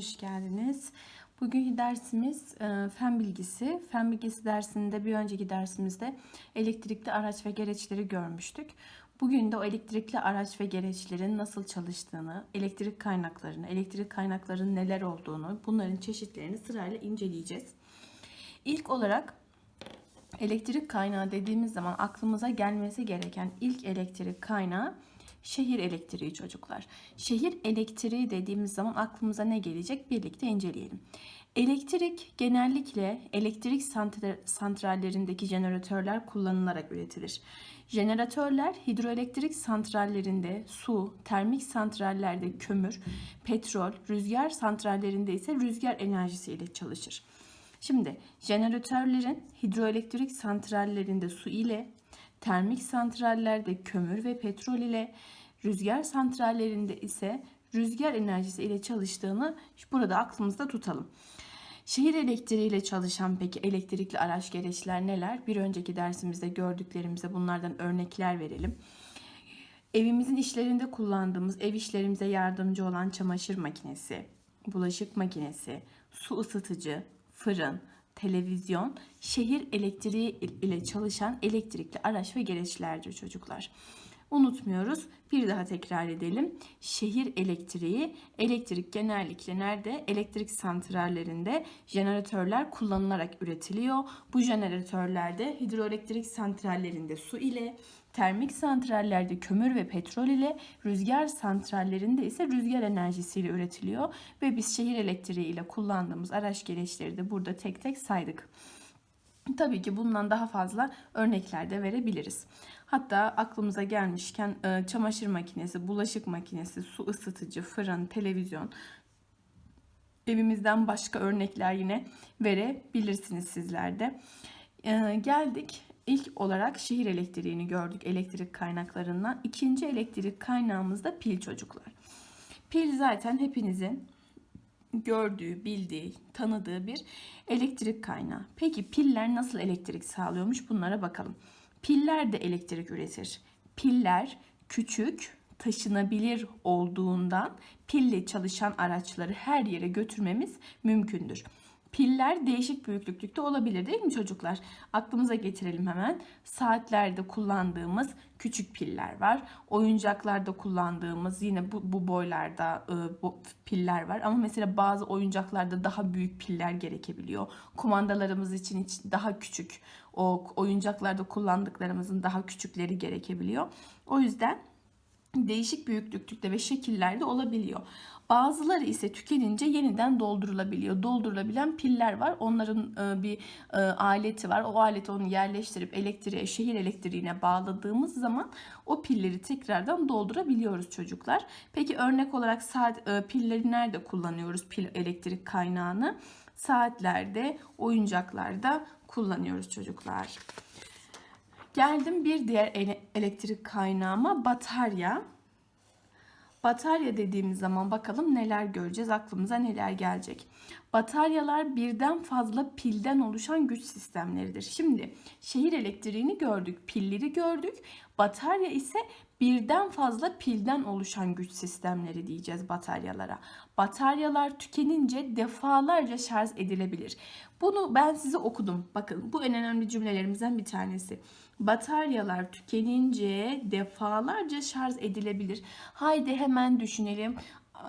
Hoş geldiniz. Bugünkü dersimiz e, fen bilgisi. Fen bilgisi dersinde bir önceki dersimizde elektrikli araç ve gereçleri görmüştük. Bugün de o elektrikli araç ve gereçlerin nasıl çalıştığını, elektrik kaynaklarını, elektrik kaynaklarının neler olduğunu, bunların çeşitlerini sırayla inceleyeceğiz. İlk olarak elektrik kaynağı dediğimiz zaman aklımıza gelmesi gereken ilk elektrik kaynağı şehir elektriği çocuklar. Şehir elektriği dediğimiz zaman aklımıza ne gelecek? Birlikte inceleyelim. Elektrik genellikle elektrik santrallerindeki jeneratörler kullanılarak üretilir. Jeneratörler hidroelektrik santrallerinde su, termik santrallerde kömür, petrol, rüzgar santrallerinde ise rüzgar enerjisiyle çalışır. Şimdi jeneratörlerin hidroelektrik santrallerinde su ile, termik santrallerde kömür ve petrol ile, rüzgar santrallerinde ise rüzgar enerjisi ile çalıştığını burada aklımızda tutalım. Şehir elektriği ile çalışan peki elektrikli araç gereçler neler? Bir önceki dersimizde gördüklerimize bunlardan örnekler verelim. Evimizin işlerinde kullandığımız ev işlerimize yardımcı olan çamaşır makinesi, bulaşık makinesi, su ısıtıcı, fırın, televizyon, şehir elektriği ile çalışan elektrikli araç ve gereçlerdir çocuklar. Unutmuyoruz. Bir daha tekrar edelim. Şehir elektriği, elektrik genellikle nerede? Elektrik santrallerinde jeneratörler kullanılarak üretiliyor. Bu jeneratörlerde hidroelektrik santrallerinde su ile, termik santrallerde kömür ve petrol ile, rüzgar santrallerinde ise rüzgar enerjisiyle üretiliyor ve biz şehir elektriği ile kullandığımız araç gereçleri de burada tek tek saydık. Tabii ki bundan daha fazla örnekler de verebiliriz. Hatta aklımıza gelmişken e, çamaşır makinesi, bulaşık makinesi, su ısıtıcı, fırın, televizyon evimizden başka örnekler yine verebilirsiniz sizler de. E, geldik ilk olarak şehir elektriğini gördük elektrik kaynaklarından. İkinci elektrik kaynağımız da pil çocuklar. Pil zaten hepinizin gördüğü, bildiği, tanıdığı bir elektrik kaynağı. Peki piller nasıl elektrik sağlıyormuş bunlara bakalım. Piller de elektrik üretir. Piller küçük, taşınabilir olduğundan pille çalışan araçları her yere götürmemiz mümkündür. Piller değişik büyüklükte olabilir değil mi çocuklar? Aklımıza getirelim hemen. Saatlerde kullandığımız küçük piller var. Oyuncaklarda kullandığımız yine bu, bu boylarda e, bu piller var. Ama mesela bazı oyuncaklarda daha büyük piller gerekebiliyor. Kumandalarımız için daha küçük o oyuncaklarda kullandıklarımızın daha küçükleri gerekebiliyor. O yüzden değişik büyüklükte ve şekillerde olabiliyor. Bazıları ise tükenince yeniden doldurulabiliyor. Doldurulabilen piller var. Onların e, bir e, aleti var. O aleti onu yerleştirip elektriğe, şehir elektriğine bağladığımız zaman o pilleri tekrardan doldurabiliyoruz çocuklar. Peki örnek olarak saat e, pilleri nerede kullanıyoruz? Pil elektrik kaynağını saatlerde, oyuncaklarda kullanıyoruz çocuklar. Geldim bir diğer elektrik kaynağıma batarya. Batarya dediğimiz zaman bakalım neler göreceğiz, aklımıza neler gelecek. Bataryalar birden fazla pilden oluşan güç sistemleridir. Şimdi şehir elektriğini gördük, pilleri gördük. Batarya ise birden fazla pilden oluşan güç sistemleri diyeceğiz bataryalara. Bataryalar tükenince defalarca şarj edilebilir. Bunu ben size okudum. Bakın bu en önemli cümlelerimizden bir tanesi. Bataryalar tükenince defalarca şarj edilebilir. Haydi hemen düşünelim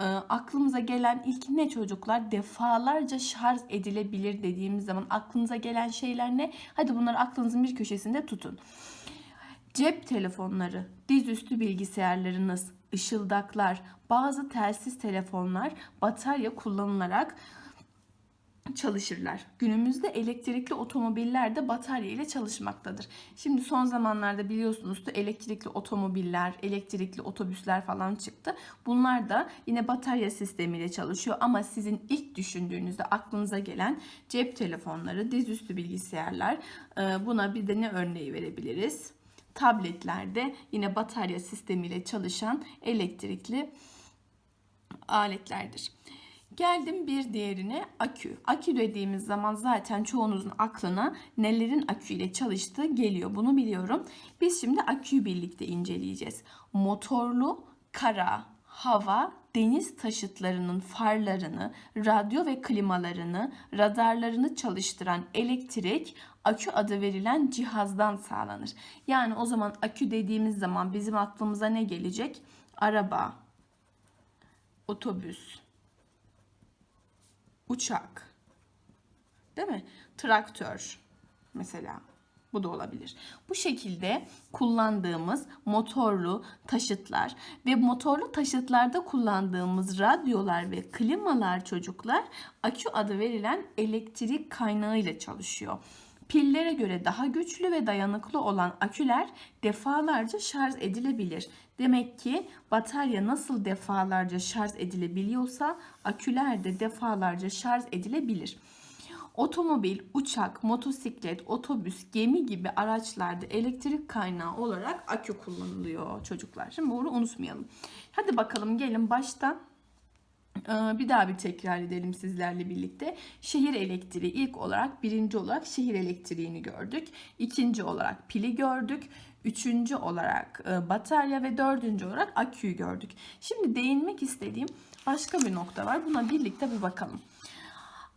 e, aklımıza gelen ilk ne çocuklar? Defalarca şarj edilebilir dediğimiz zaman aklınıza gelen şeyler ne? Hadi bunları aklınızın bir köşesinde tutun. Cep telefonları, dizüstü bilgisayarlarınız, ışıldaklar, bazı telsiz telefonlar batarya kullanılarak çalışırlar. Günümüzde elektrikli otomobiller de batarya ile çalışmaktadır. Şimdi son zamanlarda biliyorsunuz da elektrikli otomobiller, elektrikli otobüsler falan çıktı. Bunlar da yine batarya sistemiyle çalışıyor ama sizin ilk düşündüğünüzde aklınıza gelen cep telefonları, dizüstü bilgisayarlar buna bir de ne örneği verebiliriz? tabletlerde yine batarya sistemiyle çalışan elektrikli aletlerdir. Geldim bir diğerine akü. Akü dediğimiz zaman zaten çoğunuzun aklına nelerin akü ile çalıştığı geliyor. Bunu biliyorum. Biz şimdi aküyü birlikte inceleyeceğiz. Motorlu, kara, hava, deniz taşıtlarının farlarını, radyo ve klimalarını, radarlarını çalıştıran elektrik akü adı verilen cihazdan sağlanır. Yani o zaman akü dediğimiz zaman bizim aklımıza ne gelecek? Araba, otobüs, uçak, değil mi? Traktör mesela. Bu da olabilir. Bu şekilde kullandığımız motorlu taşıtlar ve motorlu taşıtlarda kullandığımız radyolar ve klimalar çocuklar akü adı verilen elektrik kaynağı ile çalışıyor. Pillere göre daha güçlü ve dayanıklı olan aküler defalarca şarj edilebilir. Demek ki batarya nasıl defalarca şarj edilebiliyorsa aküler de defalarca şarj edilebilir. Otomobil, uçak, motosiklet, otobüs, gemi gibi araçlarda elektrik kaynağı olarak akü kullanılıyor çocuklar. Şimdi bunu unutmayalım. Hadi bakalım gelin baştan ee, bir daha bir tekrar edelim sizlerle birlikte. Şehir elektriği ilk olarak birinci olarak şehir elektriğini gördük. İkinci olarak pili gördük. Üçüncü olarak e, batarya ve dördüncü olarak aküyü gördük. Şimdi değinmek istediğim başka bir nokta var. Buna birlikte bir bakalım.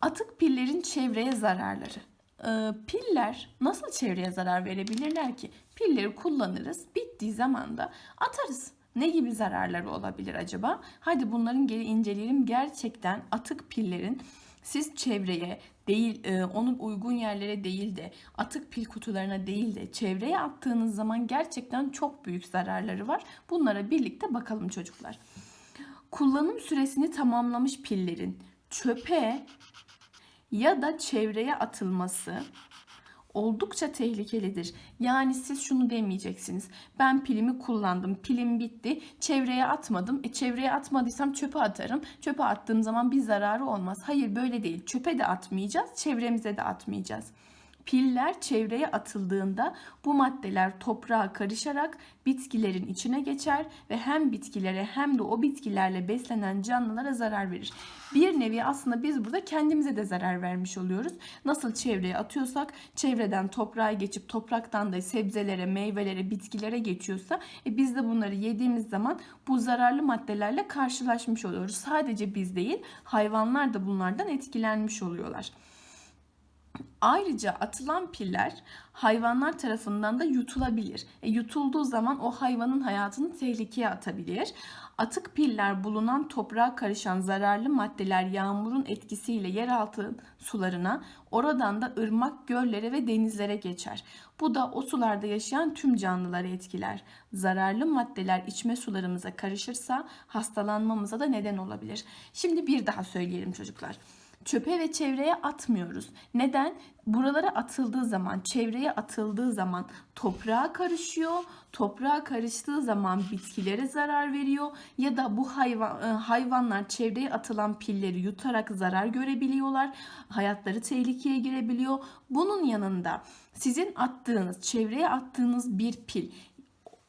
Atık pillerin çevreye zararları. Ee, piller nasıl çevreye zarar verebilirler ki? Pilleri kullanırız, bittiği zaman da atarız. Ne gibi zararları olabilir acaba? Hadi bunların geri inceleyelim. Gerçekten atık pillerin siz çevreye değil, e, onun uygun yerlere değil de atık pil kutularına değil de çevreye attığınız zaman gerçekten çok büyük zararları var. Bunlara birlikte bakalım çocuklar. Kullanım süresini tamamlamış pillerin çöpe ya da çevreye atılması oldukça tehlikelidir. Yani siz şunu demeyeceksiniz. Ben pilimi kullandım. Pilim bitti. Çevreye atmadım. E çevreye atmadıysam çöpe atarım. Çöpe attığım zaman bir zararı olmaz. Hayır böyle değil. Çöpe de atmayacağız. Çevremize de atmayacağız. Piller çevreye atıldığında bu maddeler toprağa karışarak bitkilerin içine geçer ve hem bitkilere hem de o bitkilerle beslenen canlılara zarar verir. Bir nevi aslında biz burada kendimize de zarar vermiş oluyoruz. Nasıl çevreye atıyorsak çevreden toprağa geçip topraktan da sebzelere, meyvelere, bitkilere geçiyorsa e biz de bunları yediğimiz zaman bu zararlı maddelerle karşılaşmış oluyoruz. Sadece biz değil hayvanlar da bunlardan etkilenmiş oluyorlar. Ayrıca atılan piller hayvanlar tarafından da yutulabilir. E, yutulduğu zaman o hayvanın hayatını tehlikeye atabilir. Atık piller bulunan toprağa karışan zararlı maddeler yağmurun etkisiyle yeraltı sularına, oradan da ırmak, göllere ve denizlere geçer. Bu da o sularda yaşayan tüm canlıları etkiler. Zararlı maddeler içme sularımıza karışırsa hastalanmamıza da neden olabilir. Şimdi bir daha söyleyelim çocuklar çöpe ve çevreye atmıyoruz. Neden? Buralara atıldığı zaman, çevreye atıldığı zaman toprağa karışıyor. Toprağa karıştığı zaman bitkilere zarar veriyor ya da bu hayvan e, hayvanlar çevreye atılan pilleri yutarak zarar görebiliyorlar. Hayatları tehlikeye girebiliyor. Bunun yanında sizin attığınız, çevreye attığınız bir pil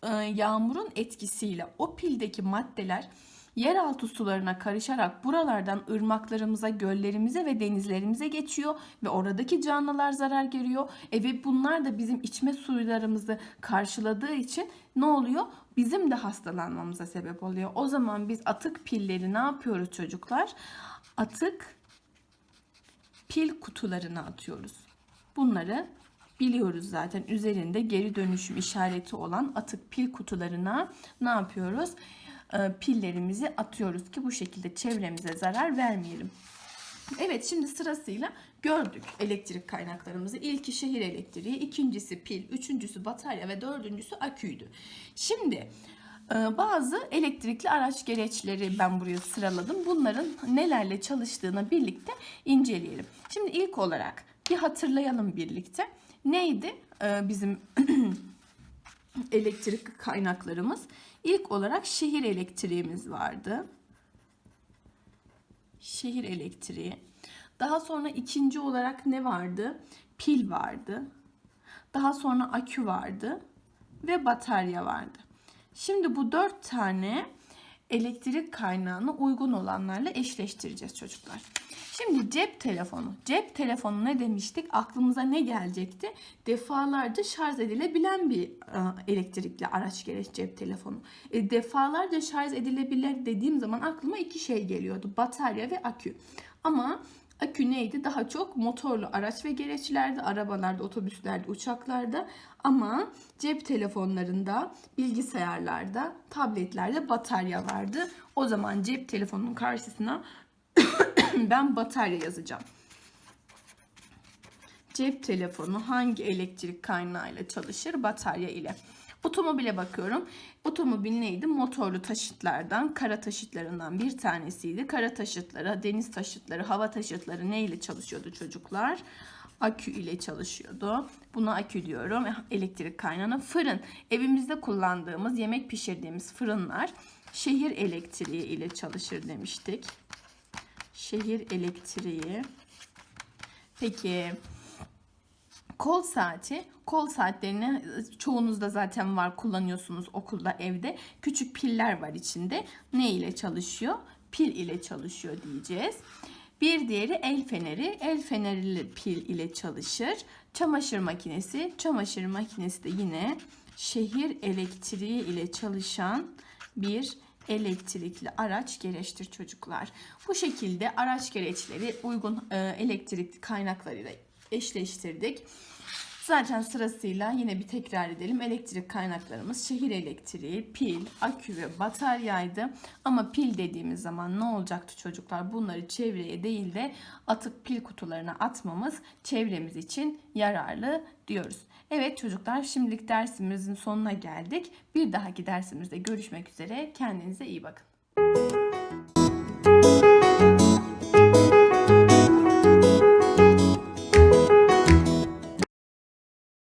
e, yağmurun etkisiyle o pildeki maddeler yeraltı sularına karışarak buralardan ırmaklarımıza, göllerimize ve denizlerimize geçiyor ve oradaki canlılar zarar görüyor. E ve bunlar da bizim içme suylarımızı karşıladığı için ne oluyor? Bizim de hastalanmamıza sebep oluyor. O zaman biz atık pilleri ne yapıyoruz çocuklar? Atık pil kutularına atıyoruz. Bunları biliyoruz zaten üzerinde geri dönüşüm işareti olan atık pil kutularına ne yapıyoruz? E, pillerimizi atıyoruz ki bu şekilde çevremize zarar vermeyelim. Evet şimdi sırasıyla gördük elektrik kaynaklarımızı. İlki şehir elektriği, ikincisi pil, üçüncüsü batarya ve dördüncüsü aküydü. Şimdi e, bazı elektrikli araç gereçleri ben buraya sıraladım. Bunların nelerle çalıştığını birlikte inceleyelim. Şimdi ilk olarak bir hatırlayalım birlikte. Neydi e, bizim elektrik kaynaklarımız? İlk olarak şehir elektriğimiz vardı. Şehir elektriği. Daha sonra ikinci olarak ne vardı? Pil vardı. Daha sonra akü vardı ve batarya vardı. Şimdi bu dört tane elektrik kaynağını uygun olanlarla eşleştireceğiz çocuklar. Şimdi cep telefonu. Cep telefonu ne demiştik? Aklımıza ne gelecekti? Defalarca şarj edilebilen bir e, elektrikli araç gereç cep telefonu. E, defalarca şarj edilebilir dediğim zaman aklıma iki şey geliyordu. Batarya ve akü. Ama akü neydi? Daha çok motorlu araç ve gereçlerde, arabalarda, otobüslerde, uçaklarda ama cep telefonlarında, bilgisayarlarda, tabletlerde batarya vardı. O zaman cep telefonunun karşısına ben batarya yazacağım. Cep telefonu hangi elektrik kaynağıyla çalışır? Batarya ile. Otomobile bakıyorum. Otomobil neydi? Motorlu taşıtlardan, kara taşıtlarından bir tanesiydi. Kara taşıtları, deniz taşıtları, hava taşıtları ne ile çalışıyordu çocuklar? Akü ile çalışıyordu. Buna akü diyorum. Elektrik kaynağına fırın. Evimizde kullandığımız, yemek pişirdiğimiz fırınlar şehir elektriği ile çalışır demiştik. Şehir elektriği. Peki Kol saati, kol saatlerini çoğunuzda zaten var kullanıyorsunuz okulda evde. Küçük piller var içinde. Ne ile çalışıyor? Pil ile çalışıyor diyeceğiz. Bir diğeri el feneri. El feneri pil ile çalışır. Çamaşır makinesi. Çamaşır makinesi de yine şehir elektriği ile çalışan bir elektrikli araç gereçtir çocuklar. Bu şekilde araç gereçleri uygun e, elektrik kaynaklarıyla eşleştirdik. Zaten sırasıyla yine bir tekrar edelim. Elektrik kaynaklarımız şehir elektriği, pil, akü ve bataryaydı. Ama pil dediğimiz zaman ne olacaktı çocuklar? Bunları çevreye değil de atık pil kutularına atmamız çevremiz için yararlı diyoruz. Evet çocuklar şimdilik dersimizin sonuna geldik. Bir dahaki dersimizde görüşmek üzere. Kendinize iyi bakın.